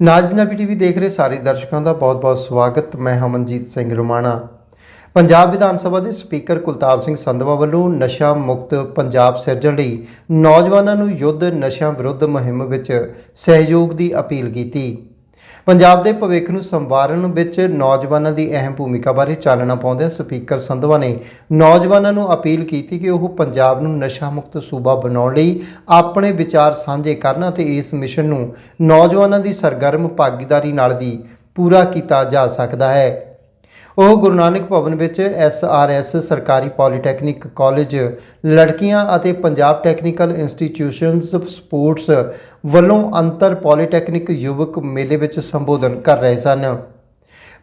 ਨਾਜ Punjabi TV ਦੇਖ ਰਹੇ ਸਾਰੇ ਦਰਸ਼ਕਾਂ ਦਾ ਬਹੁਤ-ਬਹੁਤ ਸਵਾਗਤ। ਮੈਂ ਹਮਨਜੀਤ ਸਿੰਘ ਰਮਾਣਾ। ਪੰਜਾਬ ਵਿਧਾਨ ਸਭਾ ਦੇ ਸਪੀਕਰ ਕੁਲਤਾਰ ਸਿੰਘ ਸੰਧਵਾ ਵੱਲੋਂ ਨਸ਼ਾ ਮੁਕਤ ਪੰਜਾਬ ਸਿਰਜਣ ਲਈ ਨੌਜਵਾਨਾਂ ਨੂੰ ਯੁੱਧ ਨਸ਼ਾ ਵਿਰੁੱਧ ਮੁਹਿੰਮ ਵਿੱਚ ਸਹਿਯੋਗ ਦੀ ਅਪੀਲ ਕੀਤੀ। ਪੰਜਾਬ ਦੇ ਭਵਿੱਖ ਨੂੰ ਸੰਵਾਰਨ ਵਿੱਚ ਨੌਜਵਾਨਾਂ ਦੀ ਅਹਿਮ ਭੂਮਿਕਾ ਬਾਰੇ ਚਾਨਣਾ ਪਾਉਂਦਿਆਂ ਸਪੀਕਰ ਸੰਧਵਾ ਨੇ ਨੌਜਵਾਨਾਂ ਨੂੰ ਅਪੀਲ ਕੀਤੀ ਕਿ ਉਹ ਪੰਜਾਬ ਨੂੰ ਨਸ਼ਾ ਮੁਕਤ ਸੂਬਾ ਬਣਾਉਣ ਲਈ ਆਪਣੇ ਵਿਚਾਰ ਸਾਂਝੇ ਕਰਨ ਅਤੇ ਇਸ ਮਿਸ਼ਨ ਨੂੰ ਨੌਜਵਾਨਾਂ ਦੀ ਸਰਗਰਮ ਭਾਗੀਦਾਰੀ ਨਾਲ ਵੀ ਪੂਰਾ ਕੀਤਾ ਜਾ ਸਕਦਾ ਹੈ। ਉਹ ਗੁਰੂ ਨਾਨਕ ਭਵਨ ਵਿੱਚ ਐਸਆਰਐਸ ਸਰਕਾਰੀ ਪੋਲੀਟੈਕਨਿਕ ਕਾਲਜ, ਲੜਕੀਆਂ ਅਤੇ ਪੰਜਾਬ ਟੈਕਨੀਕਲ ਇੰਸਟੀਟਿਊਸ਼ਨਸ ਸਪੋਰਟਸ ਵੱਲੋਂ ਅੰਤਰ ਪੋਲੀਟੈਕਨਿਕ ਯੁਵਕ ਮੇਲੇ ਵਿੱਚ ਸੰਬੋਧਨ ਕਰ ਰਹੇ ਸਨ।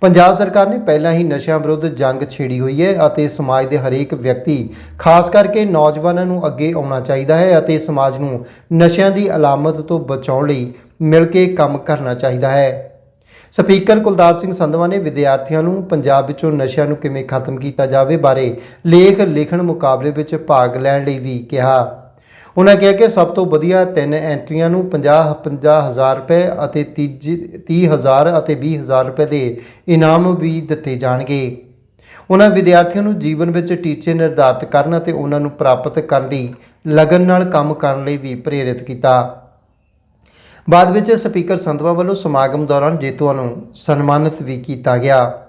ਪੰਜਾਬ ਸਰਕਾਰ ਨੇ ਪਹਿਲਾਂ ਹੀ ਨਸ਼ਿਆਂ ਵਿਰੁੱਧ ਜੰਗ ਛੇੜੀ ਹੋਈ ਹੈ ਅਤੇ ਸਮਾਜ ਦੇ ਹਰੇਕ ਵਿਅਕਤੀ, ਖਾਸ ਕਰਕੇ ਨੌਜਵਾਨਾਂ ਨੂੰ ਅੱਗੇ ਆਉਣਾ ਚਾਹੀਦਾ ਹੈ ਅਤੇ ਸਮਾਜ ਨੂੰ ਨਸ਼ਿਆਂ ਦੀ ਅਲਾਮਤ ਤੋਂ ਬਚਾਉਣ ਲਈ ਮਿਲ ਕੇ ਕੰਮ ਕਰਨਾ ਚਾਹੀਦਾ ਹੈ। ਸਪੀਕਰ ਕੁਲਤਾਰ ਸਿੰਘ ਸੰਧਵਾ ਨੇ ਵਿਦਿਆਰਥੀਆਂ ਨੂੰ ਪੰਜਾਬ ਵਿੱਚੋਂ ਨਸ਼ਿਆਂ ਨੂੰ ਕਿਵੇਂ ਖਤਮ ਕੀਤਾ ਜਾਵੇ ਬਾਰੇ ਲੇਖ ਲਿਖਣ ਮੁਕਾਬਲੇ ਵਿੱਚ ਭਾਗ ਲੈਣ ਲਈ ਵੀ ਕਿਹਾ। ਉਹਨਾਂ ਕਿਹਾ ਕਿ ਸਭ ਤੋਂ ਵਧੀਆ ਤਿੰਨ ਐਂਟਰੀਆਂ ਨੂੰ 50 50000 ਰੁਪਏ ਅਤੇ 30000 ਅਤੇ 20000 ਰੁਪਏ ਦੇ ਇਨਾਮ ਵੀ ਦਿੱਤੇ ਜਾਣਗੇ। ਉਹਨਾਂ ਵਿਦਿਆਰਥੀਆਂ ਨੂੰ ਜੀਵਨ ਵਿੱਚ ਟੀਚੇ ਨਿਰਧਾਰਤ ਕਰਨ ਅਤੇ ਉਹਨਾਂ ਨੂੰ ਪ੍ਰਾਪਤ ਕਰਨ ਲਈ ਲਗਨ ਨਾਲ ਕੰਮ ਕਰਨ ਲਈ ਵੀ ਪ੍ਰੇਰਿਤ ਕੀਤਾ। ਬਾਅਦ ਵਿੱਚ ਸਪੀਕਰ ਸੰਧਵਾ ਵੱਲੋਂ ਸਮਾਗਮ ਦੌਰਾਨ ਜੇਤੂਆਂ ਨੂੰ ਸਨਮਾਨਿਤ ਵੀ ਕੀਤਾ ਗਿਆ।